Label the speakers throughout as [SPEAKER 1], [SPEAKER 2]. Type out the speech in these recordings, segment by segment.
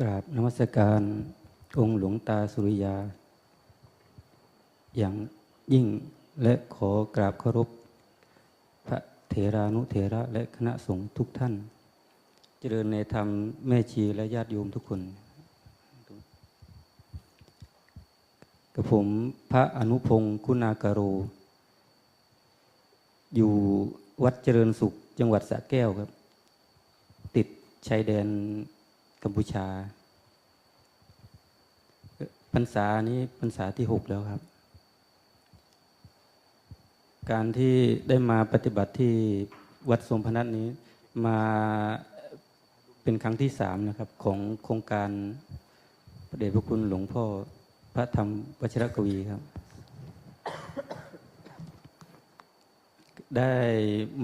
[SPEAKER 1] กราบนมัสการองค์หลวงตาสุริยา อย่างยิ่งและขอกราบเคารพ พระเถรานุเถระและคณะสงฆ์ทุกท่าน เจริญในธรรมแม่ชีและญาติโยมทุกคน กับผมพระอนุพงศ์คุณากโร อยู่วัดเจริญสุขจังหวัดสระแก้วครับ ติดชายแดน กัมพูชาพรรษานี้พรรษาที่หกแล้วครับ การที่ได้มาปฏิบัติที่วัดทรงพนัสนี้มาเป็นครั้งที่สามนะครับ ของโครงการพระเดชพระคุณหลวงพ่อพระธรรมวชิรกวีครับ ได้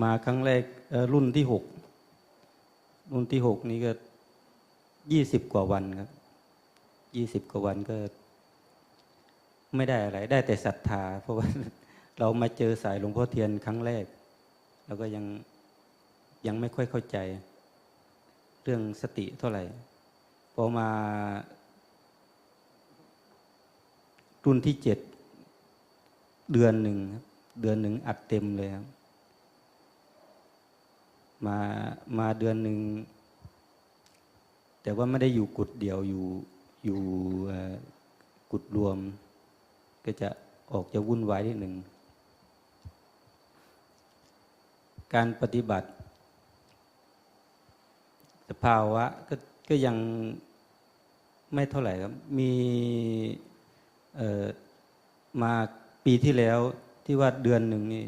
[SPEAKER 1] มาครั้งแรกรุ่นที่หกรุ่นที่หกนี้ก็ ยี่สิบกว่าวันครับยี่สิบกว่าวันก็ ไม่ได้อะไร ได้แต่ศรัทธา เพราะว่าเรามาเจอสายหลวงพ่อเทียนครั้งแรกเราก็ยังยังไม่ค่อยเข้าใจ เรื่องสติเท่าไหร่พอมารุ่นที่เจ็ดเดือนหนึ่งครับเดือนหนึ่งอัดเต็มเลยครับมามาเดือนหนึ่ง แต่ว่าไม่ได้อยู่กุดเดียวอยู่อยู่กุดรวม ก็จะออกจะวุ่นวายนิดหนึ่ง การปฏิบัติ สภาวะก็ก็ยังไม่เท่าไหร่ครับ มีมาปีที่แล้วที่ว่าเดือนหนึ่งนี่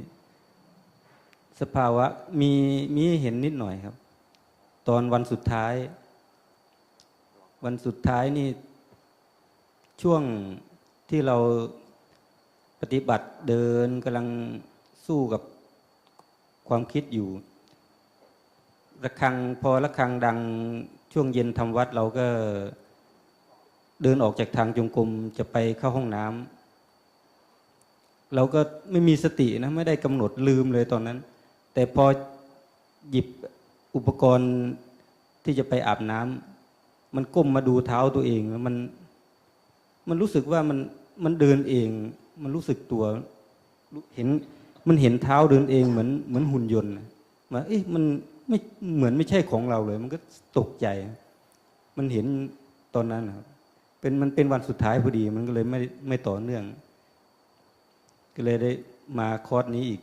[SPEAKER 1] สภาวะมีมีเห็นนิดหน่อยครับ ตอนวันสุดท้าย วันสุดท้ายนี่ช่วงที่เราปฏิบัติเดินกำลังสู้กับความคิดอยู่ระฆังพอระฆังดังช่วงเย็นทำวัดเราก็เดินออกจากทางจงกรมจะไปเข้าห้องน้ำเราก็ไม่มีสตินะไม่ได้กำหนดลืมเลยตอนนั้น แต่พอหยิบอุปกรณ์ที่จะไปอาบน้ำ มันก้มมาดูเท้าตัวเองแล้วมัน มันรู้สึกว่ามันมันเดินเอง มันรู้สึกตัว เห็นมันเห็นเท้าเดินเองเหมือนเหมือนหุ่นยนต์มาเอ๊ะมันไม่เหมือนไม่ใช่ของเราเลย มันก็ตกใจ มันเห็นตอนนั้นครับเป็นมันเป็นวันสุดท้ายพอดี มันก็เลยไม่ไม่ต่อเนื่อง ก็เลยได้มาคอร์สนี้อีก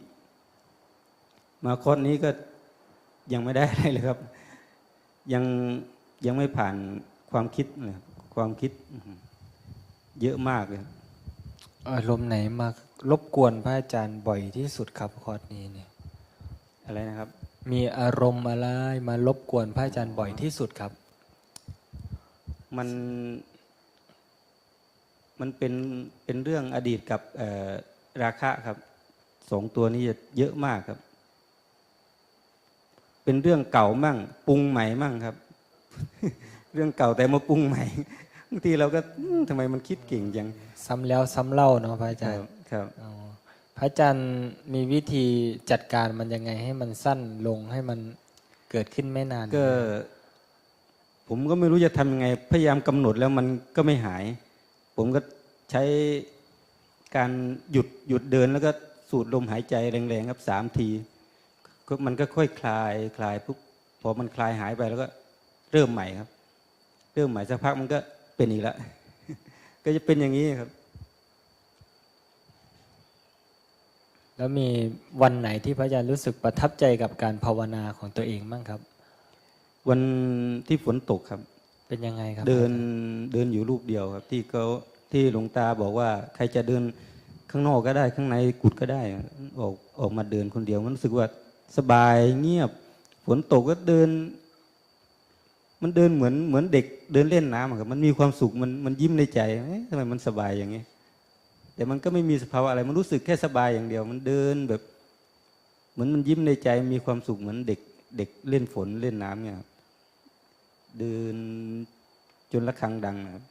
[SPEAKER 1] มาคอร์สนี้ก็ยังไม่ได้อะไรเลยครับ ยัง ยังไม่ผ่านความคิดเลยครับความคิดอื้อหือเยอะมากเลยครับ
[SPEAKER 2] อารมณ์ไหนมารบกวนพระอาจารย์บ่อยที่สุดครับคอร์สนี้เนี่ย
[SPEAKER 1] อะไรนะครับ
[SPEAKER 2] มีอารมณ์อะไรมารบกวนพระอาจารย์บ่อยที่สุดครับ
[SPEAKER 1] มัน มันเป็นเป็นเรื่องอดีตกับเอ่อราคะครับสองตัวนี้จะเยอะมากครับ เป็นเรื่องเก่ามั่ง ปรุงใหม่มั่งครับ เรื่องเก่าแต่มาปรุงใหม่บางทีเราก็อืมทำไมมันคิดเก่งจัง
[SPEAKER 2] ซ้ำแล้วซ้ำเล่าเนาะพระอา
[SPEAKER 1] ค
[SPEAKER 2] จาร
[SPEAKER 1] รับ
[SPEAKER 2] ย์
[SPEAKER 1] ครับ
[SPEAKER 2] อ๋อพระอาจารย์มีวิธีจัดการมันยังไงให้มันสั้นลงให้มันเกิดขึ้นไม่นาน
[SPEAKER 1] ก็ผมก็ไม่รู้จะทำยังไง พยายามกำหนดแล้วมันก็ไม่หาย ผมก็ใช้การหยุดหยุดเดินแล้วก็สูดลมหายใจแรงๆครับสามที ก็มันก็ค่อยคลายคลายปุ๊บพอมันคลายหายไปแล้วก็ เริ่มใหม่ครับ เริ่มใหม่สักพักมันก็เป็นอีกแล้วก็จะเป็นอย่างนี้ครับ
[SPEAKER 2] แล้วมีวันไหนที่พระอาจารย์รู้สึกประทับใจกับการภาวนาของตัวเองบ้างครับ
[SPEAKER 1] วันที่ฝนตกครับ
[SPEAKER 2] เป็นยังไงครับ
[SPEAKER 1] เดินเดินอยู่รูปเดียวครับ ที่เขาที่หลวงตาบอกว่า ใครจะเดินข้างนอกก็ได้ ข้างในกุดก็ได้ ออกออกมาเดินคนเดียวมันรู้สึกว่าสบายเงียบ ฝนตกก็เดิน มันเดินเหมือนเหมือนเด็กเดินเล่นน้ำอะครับมันมีความสุขมันมันยิ้มในใจทำไมมันสบายอย่างนี้แต่มันก็ไม่มีสภาวะอะไร มันรู้สึกแค่สบายอย่างเดียว มันเดินแบบ เหมือนมันยิ้มในใจมีความสุขเหมือนเด็กเด็กเล่นฝนเล่นน้ำเนี่ยเดินจนระฆังดังนะครับ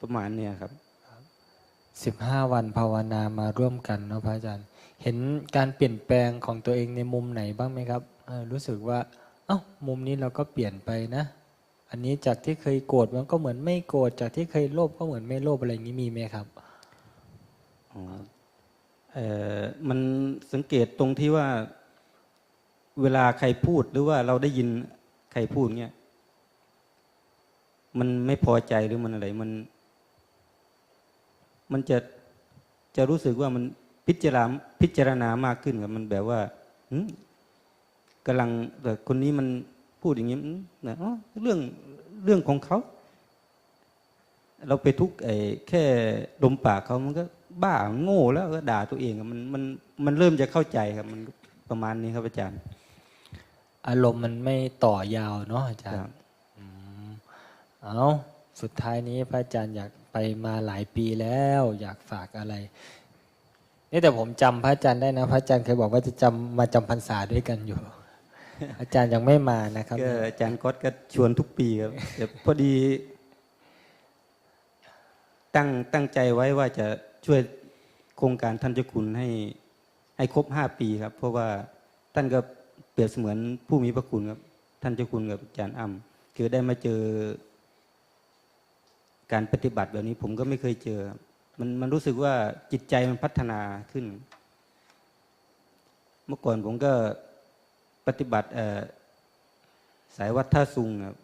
[SPEAKER 1] ประมาณเนี่ยครับ
[SPEAKER 2] สิบห้าวันภาวนามาร่วมกันเนาะพระอาจารย์ เห็นการเปลี่ยนแปลงของตัวเองในมุมไหนบ้างไหมครับรู้สึกว่า เอ้ามุมนี้เราก็เปลี่ยนไปนะ อันนี้จากที่เคยโกรธมันก็เหมือนไม่โกรธจากที่เคยโลภก็เหมือนไม่โลภอะไรอย่างนี้มีไหมครับ
[SPEAKER 1] อ๋อเออมันสังเกตตรงที่ว่าเวลาใครพูดหรือว่าเราได้ยินใครพูดเงี้ยมันไม่พอใจหรือมันอะไรมัน มันจะจะรู้สึกว่ามันพิจารณาพิจารณามากขึ้นครับมันแบบว่า กำลังแต่คนนี้มันพูดอย่างนี้หึนะอ๋อเรื่องเรื่องของเขา เราไปทุกข์ไอ้แค่ลมปากเขามันก็บ้าโง่แล้วก็ด่าตัวเองอะมันมันมันเริ่มจะเข้าใจครับ มันประมาณนี้ครับอาจารย์
[SPEAKER 2] อารมณ์มันไม่ต่อยาวเนาะอาจาร
[SPEAKER 1] ครั
[SPEAKER 2] ย์
[SPEAKER 1] บ
[SPEAKER 2] อืมเอาสุดท้ายนี้พระอาจารย์อยากไปมาหลายปีแล้ว อยากฝากอะไรนี่แต่ผมจำพระอาจารย์ได้นะ พระอาจารย์เคยบอกว่าจะจำมาจำพรรษาด้วยกันอยู่ อาจารย์ยังไม่มานะครับ
[SPEAKER 1] ก็อาจารย์ก๊อตก็ชวนทุกปีครับแต่พอดี ตั้งตั้งใจไว้ว่าจะช่วยโครงการท่านเจ้าคุณให้ให้ครบห้าปีครับ เพราะว่าท่านก็เปรียบเสมือนผู้มีพระคุณครับ ท่านเจ้าคุณกับอาจารย์อ้ำคือได้มาเจอ การปฏิบัติแบบนี้ผมก็ไม่เคยเจอครับมันมันรู้สึกว่าจิตใจมันพัฒนาขึ้น เมื่อก่อนผมก็ ปฏิบัติสายวัดท่าซุงครับ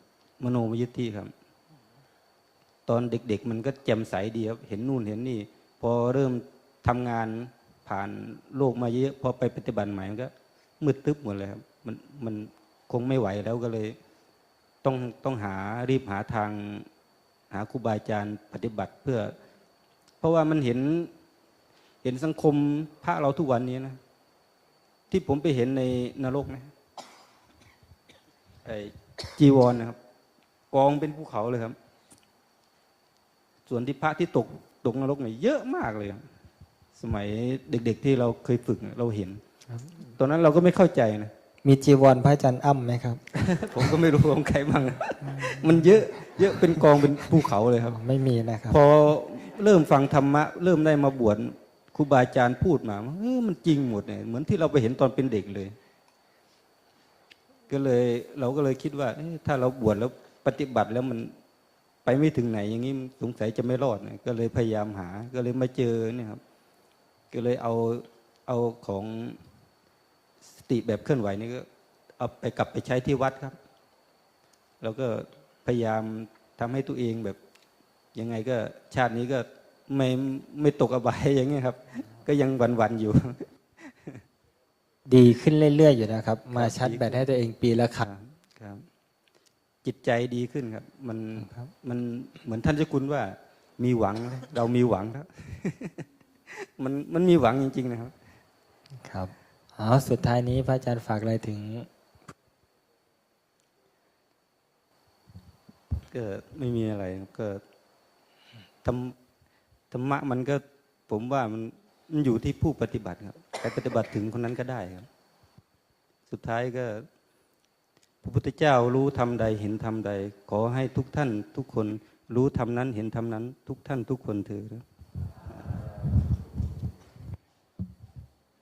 [SPEAKER 1] มโนมยุทธิครับ ตอนเด็ก ๆ มันก็แจ่มใสดีครับเห็นนู่นเห็นนี่ พอเริ่มทำงานผ่านโลกมาเยอะพอไปปฏิบัติใหม่มันก็มืดตึ๊บหมดเลยครับมันมันคงไม่ไหวแล้วก็เลย ต้องต้องหารีบหาทางหาครูบาอาจารย์ปฏิบัติเพื่อ เพราะว่ามันเห็นเห็นสังคมพระเราทุกวันนี้นะ ที่ผมไปเห็นในนรกนะไอ้จีวรนะครับ กองเป็นภูเขาเลยครับ ส่วนที่พระที่ตกตกนรกเนี่ยเยอะมากเลยครับสมัยเด็ก ๆที่เราเคยฝึกเนี่ยเราเห็นตอนนั้นเราก็ไม่เข้าใจนะ
[SPEAKER 2] มีจีวรพระอาจารย์อ้ำไหมครับ
[SPEAKER 1] ผมก็ไม่รู้ของใครบ้างมันเยอะ เยอะเป็นกองเป็นภูเขาเลยครับ
[SPEAKER 2] ไม่มีนะครับ
[SPEAKER 1] พอเริ่มฟังธรรมะ เริ่มได้มาบวช ครูบาอาจารย์พูดมาเออมันจริงหมดเนี่ยเหมือนที่เราไปเห็นตอนเป็นเด็กเลย ก็เลยเราก็เลยคิดว่าถ้าเราบวชแล้วปฏิบัติแล้วมันไปไม่ถึงไหน อย่างนี้สงสัยจะไม่รอดเนี่ยก็เลยพยายามหา ก็เลยมาเจอเนี่ยครับ ก็เลยเอาเอาของสติแบบเคลื่อนไหวนี่ก็เอาไปกลับไปใช้ที่วัดครับ แล้วก็พยายามทำให้ตัวเองแบบยังไงก็ชาตินี้ก็ ไม่ไม่ตกอบายอย่างเงี้ยครับ ก็ยังหวันๆอยู่
[SPEAKER 2] ดีขึ้นเรื่อยๆอยู่นะครับ มา
[SPEAKER 1] ครับ
[SPEAKER 2] ชัด
[SPEAKER 1] ดีขึ้น
[SPEAKER 2] แบตให้ตัวเองปีละครั้ง
[SPEAKER 1] ครับ จิตใจดีขึ้นครับ มัน
[SPEAKER 2] ครับ
[SPEAKER 1] มันเหมือนท่านเจ้าคุณว่า มีหวังนะเรามีหวังครับมันมันมีหวังจริง ๆ นะครับ
[SPEAKER 2] ครับเอาสุดท้ายนี้พระอาจารย์ฝากอะไรถึง
[SPEAKER 1] ก็ไม่มีอะไรครับก็ธรรม ธรรมะมันก็ผมว่ามันมันอยู่ที่ผู้ปฏิบัติครับใครปฏิบัติถึงคนนั้นก็ได้ครับ สุดท้ายก็พระพุทธเจ้ารู้ทำใดเห็นทำใด ขอให้ทุกท่านทุกคนรู้ทำนั้นเห็นทำนั้น ทุกท่านทุกคนเถิด